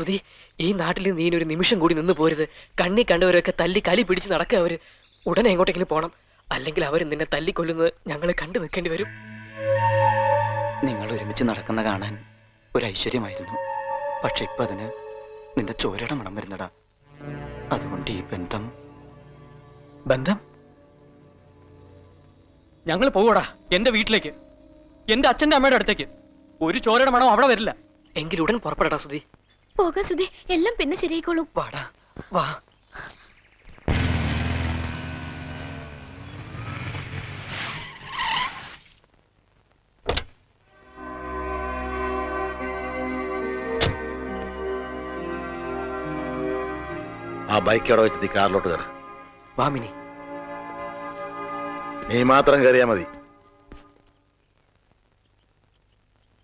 സുധി ഈ നാട്ടിൽ നീ ഇനി ഒരു നിമിഷം കൂടി നിന്ന് പോരുത്. കണ്ണി കണ്ടവരൊക്കെ തല്ലി കലി പിടിച്ച് നടക്കുക അവർ. ഉടനെ എങ്ങോട്ടെങ്കിലും പോണം. അല്ലെങ്കിൽ അവർ നിന്നെ തല്ലിക്കൊല്ലുന്നത് ഞങ്ങൾ കണ്ടു നിൽക്കേണ്ടി വരും. നിങ്ങൾ ഒരുമിച്ച് നടക്കുന്ന കാണാൻ ഒരു ഐശ്വര്യമായിരുന്നു പക്ഷെ ഇപ്പൊ അതിന് നിന്റെ ചോരയുടെ മണം വരുന്നടാ. അതുകൊണ്ട് ഈ ബന്ധം ബന്ധം? ഞങ്ങൾ പോകൂടാ എന്റെ വീട്ടിലേക്ക്. എന്റെ അച്ഛന്റെ അമ്മയുടെ അടുത്തേക്ക്. ഒരു ചോരയുടെ മണം അവിടെ വരില്ല. എങ്കിൽ ഉടൻ പുറപ്പെടടാ സുധി. പോകാ സുധി. എല്ലാം പിന്നെ ശരിയായിക്കോളും. വാടാ. വാ. ആ ബൈക്ക് അവിടെ വെച്ച് നീ കാറിലോട്ട് കയറ. വാമിനി നീ മാത്രം കയറിയാ മതി.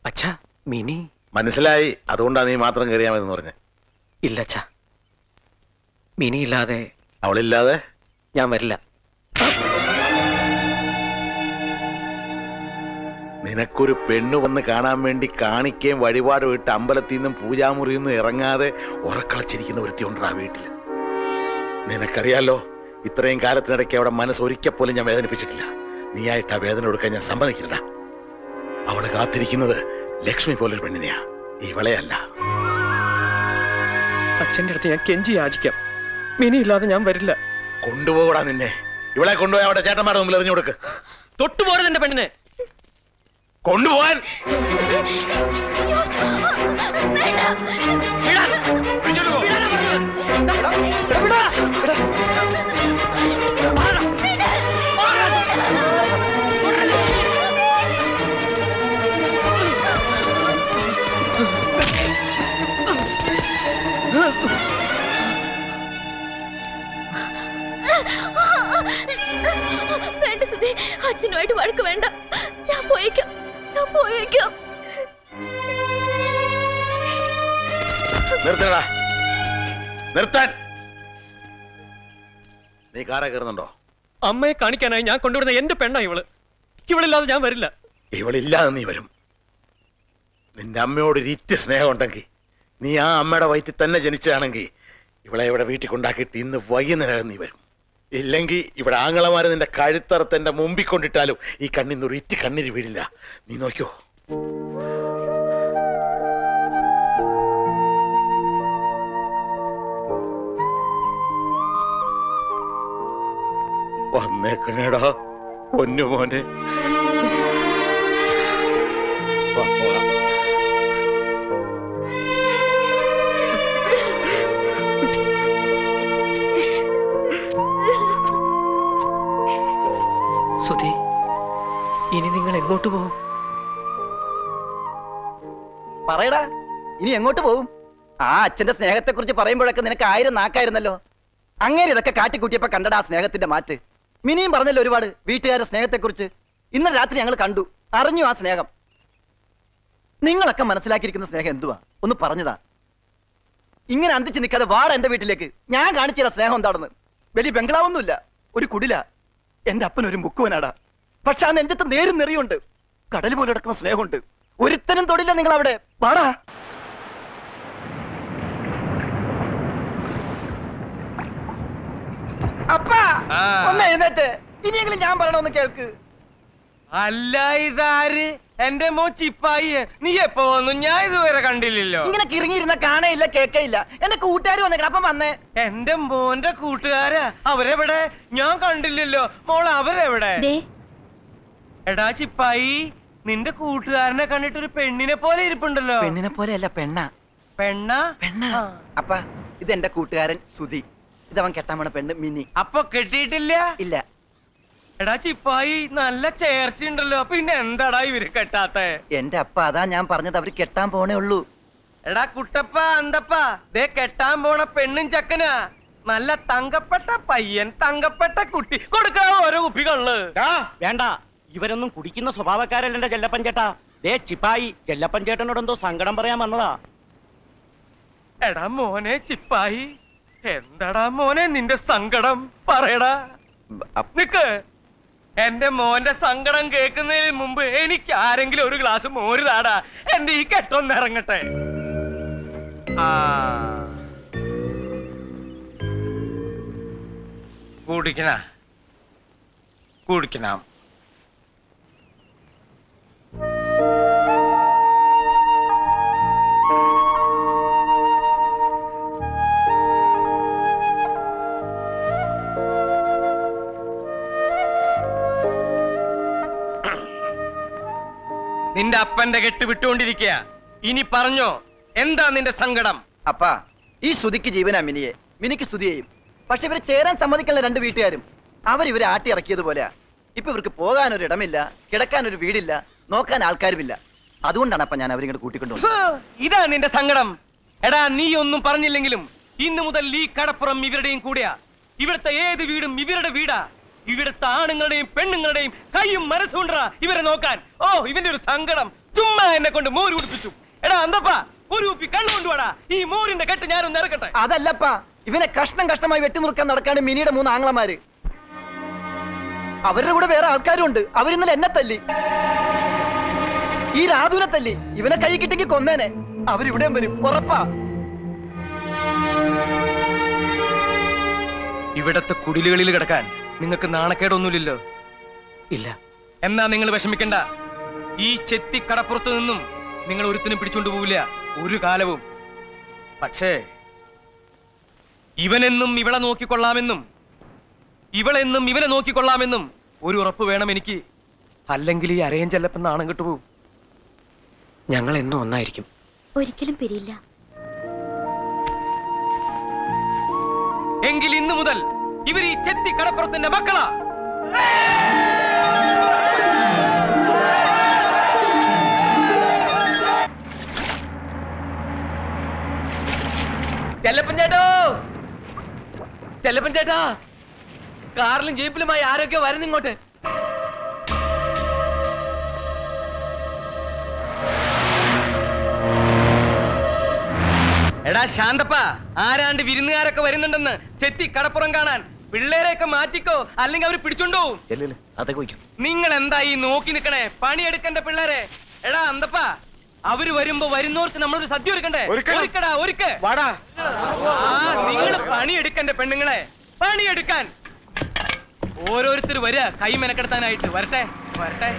അച്ഛാ മിനി. മനസ്സിലായി അതുകൊണ്ടാണ് നീ മാത്രം കയറിയാമെന്ന് പറഞ്ഞ. ഇല്ല അച്ഛാ. മിനി ഇല്ലാതെ അവളില്ലാതെ? ഞാൻ വരില്ല. നിനക്കൊരു പെണ്ണ് വന്ന് കാണാൻ വേണ്ടി കാണിക്കുകയും വഴിപാട് വിട്ട് അമ്പലത്തിൽ നിന്നും പൂജാമുറിയിൽ നിന്നും ഇറങ്ങാതെ ഉറക്കളച്ചിരിക്കുന്ന ഒരുത്തിയുണ്ടാ വീട്ടിൽ നിനക്കറിയാലോ ഇത്രയും കാലത്തിനിടയ്ക്ക് അവിടെ മനസ്സ് ഒരിക്കൽ പോലും ഞാൻ വേദനിപ്പിച്ചിട്ടില്ല. നീയായിട്ട് ആ വേദന കൊടുക്കാൻ ഞാൻ സമ്മതിക്കില്ല അവൾ കാത്തിരിക്കുന്നത് ലക്ഷ്മി പോലൊരു പെണ്ണിനെയാ ഇവളെയല്ല അച്ഛന്റെ അടുത്ത് ഞാൻ കെഞ്ചി യാചിക്കാം മിനി ഇല്ലാതെ ഞാൻ വരില്ല കൊണ്ടുപോകൂടാ നിന്നെ ഇവളെ കൊണ്ടുപോയി അവിടെ ചേട്ടന്മാരുടെ മുമ്പിൽ എറിഞ്ഞു കൊടുക്ക് തൊട്ടുപോരുത് എന്റെ പെണ്ണിനെ കൊണ്ടുപോകാൻ വഴക്ക് വേണ്ട. ഞാൻ പോയേക്കാം. ഞാൻ പോയേക്കാം. നിർത്തടാ. നിർത്താൻ. നീ കാറെ കയറുന്നുണ്ടോ? അമ്മയെ കാണിക്കാനായി ഞാൻ കൊണ്ടുവിടുന്ന എന്റെ പെണ്ണാ ഇവൾ. ഇവളില്ലാതെ ഞാൻ വരില്ല. ഇവളില്ലാതെ നീ വരും. നിന്റെ അമ്മയോട് ഇരിറ്റ സ്നേഹം ഉണ്ടെങ്കിൽ നീ ആ അമ്മയുടെ വയറ്റിൽ തന്നെ ജനിച്ചതാണെങ്കിൽ ഇവളെ ഇവിടെ വീട്ടിൽ കൊണ്ടാക്കിയിട്ട് ഇന്ന് വൈകുന്നേരം നീ വരും. ഇല്ലെങ്കിൽ ഇവിടെ ആങ്ങളമാര് നിന്റെ കഴുത്തറത്ത് എന്റെ മുമ്പിൽ കൊണ്ടിട്ടാലും ഈ കണ്ണിന്ന് ഒരു ഇറ്റി കണ്ണിരി നീ നോക്കിയോ? വന്നേക്കണേടാ പൊന്നു മോനെ സുധി ഇനി നിങ്ങൾ എങ്ങോട്ട് പോകും പറയടാ ഇനി എങ്ങോട്ട് പോകും ആ അച്ഛന്റെ സ്നേഹത്തെ കുറിച്ച് പറയുമ്പോഴൊക്കെ നിനക്ക് ആയിരം നാക്കായിരുന്നല്ലോ. അങ്ങനെ ഇതൊക്കെ കാട്ടിക്കൂട്ടിയപ്പോ കണ്ടടാ സ്നേഹത്തിന്റെ മാറ്റ്. മിനിയും പറഞ്ഞല്ലോ ഒരുപാട് വീട്ടുകാരുടെ സ്നേഹത്തെ കുറിച്ച് ഇന്നലെ രാത്രി ഞങ്ങൾ കണ്ടു. അറിഞ്ഞു ആ സ്നേഹം. നിങ്ങളൊക്കെ മനസ്സിലാക്കിയിരിക്കുന്ന സ്നേഹം എന്തുവാ? ഒന്ന് പറഞ്ഞതാ. ഇങ്ങനെ അന്തിച്ച് നിൽക്കാതെ വാടാ എന്റെ വീട്ടിലേക്ക്. ഞാൻ കാണിച്ചില്ല സ്നേഹം എന്താണെന്ന്. വലിയ ബംഗ്ലാവൊന്നുമില്ല. ഒരു കുടില. എന്റെ അപ്പൻ ഒരു മുക്കുവനാടാ. പക്ഷെ ആ നെഞ്ചത്ത് നേരും നെറിയുണ്ട്. കടൽ പോലെ കിടക്കുന്ന സ്നേഹമുണ്ട്. ഒരുത്തനും തൊടില്ല നിങ്ങൾ അവിടെ വാടാ. അപ്പാ ഒന്ന് എഴുന്നേറ്റ്. ഇനിയെങ്കിലും ഞാൻ പറയണമെന്ന് കേൾക്ക്. അല്ല ഇതാര്? എന്റെ മോ ചിപ്പായി നീ എപ്പോ വന്നു? ഞാൻ ഇതുവരെ കണ്ടില്ലല്ലോ. ഇങ്ങനെ കിറങ്ങിയിരുന്ന കാണയില്ല കേക്കയില്ല എന്റെ കൂട്ടുകാർ വന്നേക്കണം അപ്പം വന്നേ. എന്റെ മോന്റെ കൂട്ടുകാരാ. അവരെവിടെ? ഞാൻ കണ്ടില്ലല്ലോ. മോൾ അവരെവിടെ? എടാ ചിപ്പായി നിന്റെ കൂട്ടുകാരനെ കണ്ടിട്ട് ഒരു പെണ്ണിനെ പോലെ ഇരിപ്പുണ്ടല്ലോ. പെണ്ണിനെ പോലെ അല്ല പെണ്ണ. പെണ്ണ? പെണ്ണ. അപ്പ ഇത് എന്റെ കൂട്ടുകാരൻ സുധി. ഇതവൻ കെട്ടാൻ പോണ പെണ്ണ് മിനി. അപ്പൊ കെട്ടിയിട്ടില്ല? ഇല്ല. എടാ ചിപ്പായി നല്ല ചേർച്ചയുണ്ടല്ലോ പിന്നെ എന്താടാ ഇവർ കെട്ടാത്ത? എന്റെ അപ്പ അതാ ഞാൻ പറഞ്ഞത്. അവർ കെട്ടാൻ പോണേ ഉള്ളൂ. എടാ കുട്ടപ്പ അന്തപ്പ. ദേ കെട്ടാൻ പോണ പെണ്ണും ചക്കനാ. നല്ല തങ്കപ്പെട്ട പയ്യൻ തങ്കപ്പെട്ട കുട്ടി. കൊടുക്കണ ഓരോ കുപ്പികൾ വേണ്ട. ഇവരൊന്നും കുടിക്കുന്ന സ്വഭാവക്കാരല്ല എന്റെ ചെല്ലപ്പൻ ചേട്ടാ. ദേ ചിപ്പായി ചെല്ലപ്പൻ ചേട്ടനോട് എന്തോ സങ്കടം പറയാൻ വന്നതാ. എടാ മോനെ ചിപ്പായി എന്താടാ മോനെ നിന്റെ സങ്കടം? പറയടാ. നിക്ക്. എന്റെ മോന്റെ സങ്കടം കേൾക്കുന്നതിന് മുമ്പ് എനിക്ക് ആരെങ്കിലും ഒരു ഗ്ലാസ് മോര് താടാ. എന്റെ ഈ കെട്ടൊന്ന് ഇറങ്ങട്ടെ. കുടിക്കണ. കുടിക്കണം. നിന്റെ അപ്പന്റെ കെട്ട് വിട്ടുകൊണ്ടിരിക്കുക ഇനി പറഞ്ഞോ എന്താ നിന്റെ സങ്കടം? അപ്പാ ഈ ശ്രുതിക്ക് ജീവനാ മിനിയെ. മിനിക്ക് സ്തുതി ചെയ്യും. പക്ഷെ ഇവരെ ചേരാൻ സമ്മതിക്കുന്ന രണ്ട് വീട്ടുകാരും. അവരിവരെ ആട്ടി ഇറക്കിയതുപോലെയാ ഇപ്പൊ ഇവർക്ക് പോകാൻ ഒരു ഇടമില്ല കിടക്കാൻ ഒരു വീടില്ല നോക്കാൻ ആൾക്കാരുമില്ല. അതുകൊണ്ടാണ് അപ്പൊ ഞാൻ അവരിങ്ങോട്ട് കൂട്ടിക്കൊണ്ടു ഇതാ നിന്റെ സങ്കടം. എടാ നീ ഒന്നും പറഞ്ഞില്ലെങ്കിലും ഇന്നു മുതൽ ഈ കടപ്പുറം ഇവരുടെയും കൂടെയാ. ഇവിടുത്തെ ഏത് വീടും ഇവരുടെ വീടാ. ഇവിടുത്തെ ആണുങ്ങളുടെയും പെണ്ണുങ്ങളുടെയും കൈയും മനസ്സുണ്ടാ ഇവരെ നോക്കാൻ. ഓ ഇവന്റെ ഒരു സങ്കടം. ചുമ്മാ എന്നെ കൊണ്ട് മോര് കുടിപ്പിച്ചു. എടാ അന്തപ്പാ ഒരു കുപ്പി കണ്ണു കൊണ്ടുവാടാ. ഈ മോരിന്റെ കെട്ട് ഞാനൊന്ന് ഇറക്കട്ടെ അതല്ലപ്പാ ഇവനെ കഷ്ണം കഷ്ടമായി വെട്ടി നുറുക്കാൻ നടക്കാണ് മിനിയുടെ മൂന്ന് ആങ്ങളമാര്. അവരുടെ കൂടെ വേറെ ആൾക്കാരും ഉണ്ട് അവരിന്നലെ എന്നെ തല്ലി. ഈ രാധുവിനെ തല്ലി. ഇവനെ കൈ കിട്ടിക്ക് കൊന്നേനെ. അവരിവിടെയും വരും. ഉറപ്പാ. ഇവിടത്തെ കുടിലുകളിൽ കിടക്കാൻ നിങ്ങൾക്ക് നാണക്കേടൊന്നുമില്ലല്ലോ. ഇല്ല. എന്നാ നിങ്ങൾ വിഷമിക്കണ്ട. ഈ ചെത്തി കടപ്പുറത്ത് നിന്നും നിങ്ങൾ ഒരുത്തിനും പിടിച്ചോണ്ട് പോവില്ല. ഒരു കാലവും. പക്ഷേ ഇവനെന്നും ഇവളെ നോക്കിക്കൊള്ളാമെന്നും ഇവളെന്നും ഇവനെ നോക്കിക്കൊള്ളാമെന്നും ഒരു ഉറപ്പ് വേണം എനിക്ക്. അല്ലെങ്കിൽ ഈ അരയൻ ചെല്ലപ്പം നാണം കിട്ടുപോകും ഞങ്ങൾ എന്നും ഒന്നായിരിക്കും. ഒരിക്കലും പിരിയില്ല. എങ്കിൽ ഇന്നു മുതൽ ഇവർ ഈ ചെത്തി കടപ്പുറത്തിന്റെ മക്കളാ. ചെല്ലപ്പൻ ചേട്ടോ. ചെല്ലപ്പൻ ചേട്ടാ കാറിലും ജീപ്പിലുമായി ആരൊക്കെ വരുന്നു ഇങ്ങോട്ട്. എടാ ശാന്തപ്പ ആരാണ്ട് വിരുന്നുകാരൊക്കെ വരുന്നുണ്ടെന്ന് ചെത്തി കടപ്പുറം കാണാൻ. പിള്ളേരെയൊക്കെ മാറ്റിക്കോ അല്ലെങ്കിൽ അവർ പിടിച്ചോണ്ടോ നിങ്ങൾ എന്താ ഈ നോക്കി നിക്കണേ പണിയെടുക്കണ്ട പിള്ളേരെ. എടാ എന്തപ്പാ അവർ വരുമ്പോ വരുന്നവർക്ക് നമ്മളൊരു സദ്യ ഒരുക്കണ്ടേ? ഒരുക്കണം. ഒരുക്കടാ ഒരുക്ക്. നിങ്ങൾ പണിയെടുക്കണ്ടേ പെണ്ണുങ്ങളെ. പണിയെടുക്കാൻ. ഓരോരുത്തർ വരിക. കൈ മെനക്കെടുത്താനായിട്ട്. വരട്ടെ വരട്ടെ.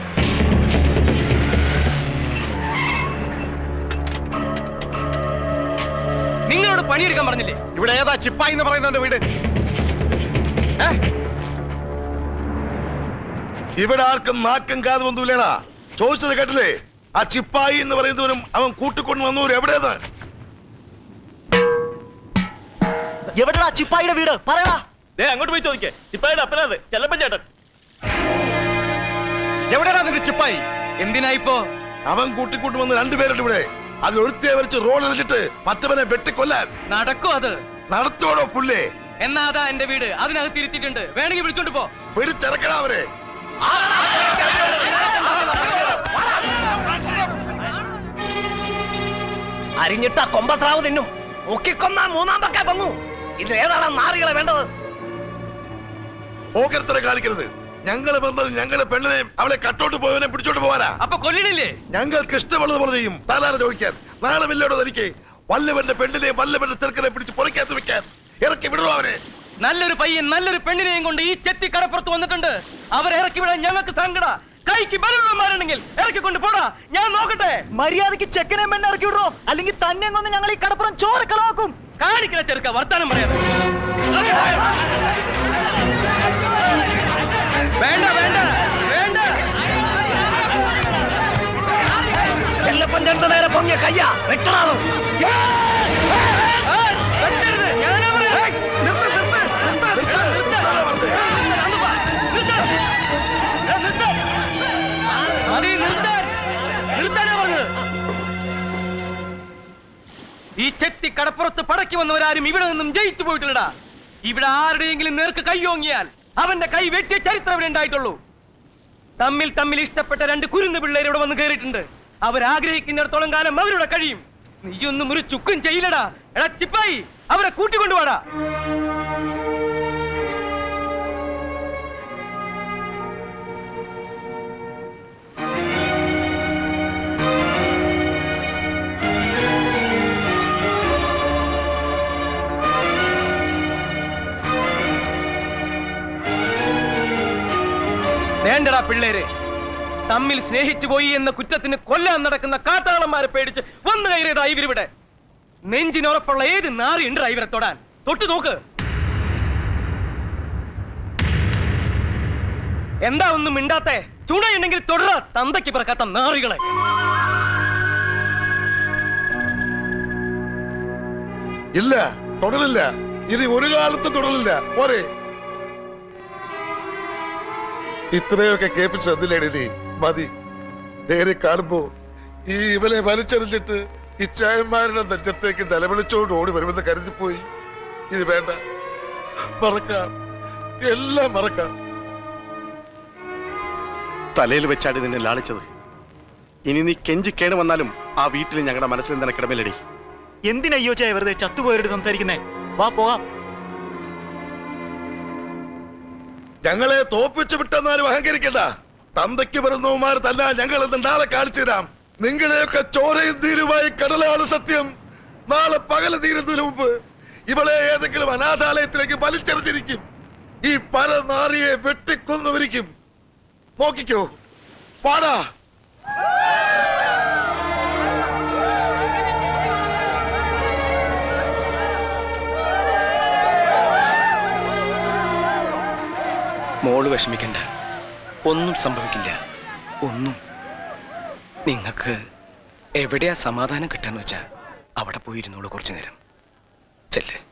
നിങ്ങളോട് പണിയെടുക്കാൻ പറഞ്ഞില്ലേ? ഇവിടെ ഏതാ ചിപ്പായി എന്ന് പറയുന്നവന്റെ വീട്? ഇവിടെ ആർക്കും നാക്കും കാതും ഒന്നുമില്ലേടാ. ചോദിച്ചത് കേട്ടില്ലേ? ആ ചിപ്പായി എന്ന് പറയുന്നവരും അവൻ കൂട്ടിക്കൊണ്ട് വന്നവരും എവിടെയെന്ന്? എവിടെടാ ചിപ്പായിയുടെ വീട്? പറയടാ. അങ്ങോട്ട് പോയി ചോദിക്കേ. ചിപ്പായിയുടെ അപ്പനാത് ചെല്ലപ്പൻ ചേട്ടൻ. എവിടെയാ നിന്റെ ചിപ്പായി? എന്തിനാ ഇപ്പോ? അവൻ കൂട്ടിക്കൂട്ടി വന്ന് രണ്ടുപേരുണ്ട് ഇവിടെ. അതിൽ ഒരുത്തിയെ വരച്ച് റോഡ് അടിച്ചിട്ട് മറ്റവനെ വെട്ടിക്കൊല്ലാൻ. നടക്കോ അത്? നടത്തോടോ പുല്ലേ എന്നാ അതാ എന്റെ വീട്? അതിനകത്ത് തിരുത്തിട്ടുണ്ട് വേണമെങ്കിൽ വിളിച്ചോണ്ട് പോ. പിടിച്ചിറക്കണ അവരെ. അരിഞ്ഞിട്ട കൊമ്പസ്രാവ് തിന്നും. ഒക്കിക്കൊന്ന മൂന്നാം പക്ക പൊങ്ങു ഇത് ഏതാണ് നാറികളെ വേണ്ടത്? ഓക്കരത്തര കാണിക്കരുത്. ഞങ്ങൾ വന്നത് ഞങ്ങളെ പെണ്ണിനെയും അവളെ കട്ടോട്ട് പോയവനെ പിടിച്ചോട്ട് പോവാനാ. അപ്പൊ കൊല്ലിടില്ലേ? ഞങ്ങൾക്ക് ഇഷ്ടമുള്ളത് പോലെ ചെയ്യും. താലാര ചോദിക്കാൻ. നാളെ വില്ലോടോ തനിക്ക് വല്ലവന്റെ പെണ്ണിനെയും വല്ലവന്റെ ചെറുക്കനെ പിടിച്ച് പൊറിക്കാത്ത വെക്കാൻ. ഇറക്കി വിടുന്നു അവരെ. നല്ലൊരു പയ്യൻ നല്ലൊരു പെണ്ണിനെയും കൊണ്ട് ഈ ചെത്തി കടപ്പുറത്ത് വന്നിട്ടുണ്ട്. അവരെ ഇറക്കി വിടാൻ ഞങ്ങൾക്ക് സങ്കട. കൈക്ക് ബലമുള്ളമാരുണ്ടെങ്കിൽ ഇറക്കിക്കൊണ്ട് പോടാ. ഞാൻ നോക്കട്ടെ. മര്യാദയ്ക്ക് ചെക്കനെ പെണ്ണെ ഇറക്കി വിടുവോ അല്ലെങ്കിൽ തന്നെ കൊന്ന് ഞങ്ങൾ ഈ കടപ്പുറം ചോരക്കളാക്കും കാണിക്കണ ചെറുക്ക വർത്താനം പറയാതെ. വേണ്ട വേണ്ട വേണ്ട. ചെല്ലപ്പൻ രണ്ടു നേരെ പൊങ്ങിയ കയ്യ. വെട്ടണാണ് ഈ ചെത്തി കടപ്പുറത്ത് പടക്കി വന്നവരാരും ഇവിടെ നിന്നും ജയിച്ചു പോയിട്ടില്ലടാ. ഇവിടെ ആരുടെയെങ്കിലും നേർക്ക് കൈയോങ്ങിയാൽ അവന്റെ കൈ വെട്ടിയ ചരിത്രം ഇവിടെ ഉണ്ടായിട്ടുള്ളൂ. തമ്മിൽ തമ്മിൽ ഇഷ്ടപ്പെട്ട രണ്ട് കുരുന്ന് പിള്ളേർ ഇവിടെ വന്ന് കയറിയിട്ടുണ്ട് അവരാഗ്രഹിക്കുന്നിടത്തോളം കാലം അവരുടെ കഴിയും. നീയൊന്നും ഒരു ചുക്കും ചെയ്യില്ലടാ. എടാ ചിപ്പായി അവരെ കൂട്ടിക്കൊണ്ടുപോടാ വേണ്ടടാ പിള്ളേരെ. തമ്മിൽ സ്നേഹിച്ചു പോയി എന്ന കുറ്റത്തിന് കൊല്ലാൻ നടക്കുന്ന കാട്ടാളന്മാരെ പേടിച്ച് വന്നു കയറിയതാ ഇവരിവിടെ നെഞ്ചിനുറപ്പുള്ള ഏത് നാറി ഉണ്ട് ഇവരെ തൊടാൻ? തൊട്ടു നോക്ക്. എന്താ ഒന്നും മിണ്ടാത്തെ? ചുണയുണ്ടെങ്കിൽ തുടര തന്തയ്ക്ക് പിറക്കാത്ത നാറികളെ. ഇല്ല തുടരില്ല ഇത് ഒരു കാലത്ത് തുടരില്ല പോരെ. ഇത്രയൊക്കെ കേൾപ്പിച്ച് തന്നില്ലേടി നീ. മതി. നേരെ കാണുമ്പോ ഈ ഇവനെ വലിച്ചെറിഞ്ഞിട്ട് ഇച്ചായന്മാരുടെ നെഞ്ചത്തേക്ക് നിലവിളിച്ചോണ്ട് ഓടി വരുമെന്ന് കരുതിപ്പോയി. ഇത് വേണ്ട. മറക്കാം. എല്ലാം മറക്കാം. തലയിൽ വെച്ചാടി നിന്നെ ലാളിച്ചത്. ഇനി നീ കെഞ്ചി കേണ് വന്നാലും ആ വീട്ടിൽ ഞങ്ങളുടെ മനസ്സിൽ നിനക്കിടമില്ലടി എന്തിനയ്യോ ചായ വെറുതെ ചത്തുപോയവരോട് സംസാരിക്കുന്നേ? വാ പോവാം ഞങ്ങളെ തോപ്പിച്ചു വിട്ടെന്നാലും അഹങ്കരിക്കണ്ട. തന്തയ്ക്ക് വരുന്നവന്മാർ തല്ല ഞങ്ങൾ നാളെ കാണിച്ചു തരാം. നിങ്ങളെയൊക്കെ ചോരയും തീരുമായി കടലാണ് സത്യം. നാളെ പകൽ തീരുന്നതിന് മുമ്പ് ഇവളെ ഏതെങ്കിലും അനാഥാലയത്തിലേക്ക് വലിച്ചെറിഞ്ഞിരിക്കും. ഈ പരനാറിയെ വെട്ടിക്കൊന്നുവരിക്കും നോക്കിക്കോ. പാടാ. മോൾ വിഷമിക്കണ്ട. ഒന്നും സംഭവിക്കില്ല. ഒന്നും. നിങ്ങൾക്ക് എവിടെയാ സമാധാനം കിട്ടാന്ന് വെച്ചാ അവിടെ പോയിരുന്നോളൂ കുറച്ചു നേരം. ചെല്ലേ.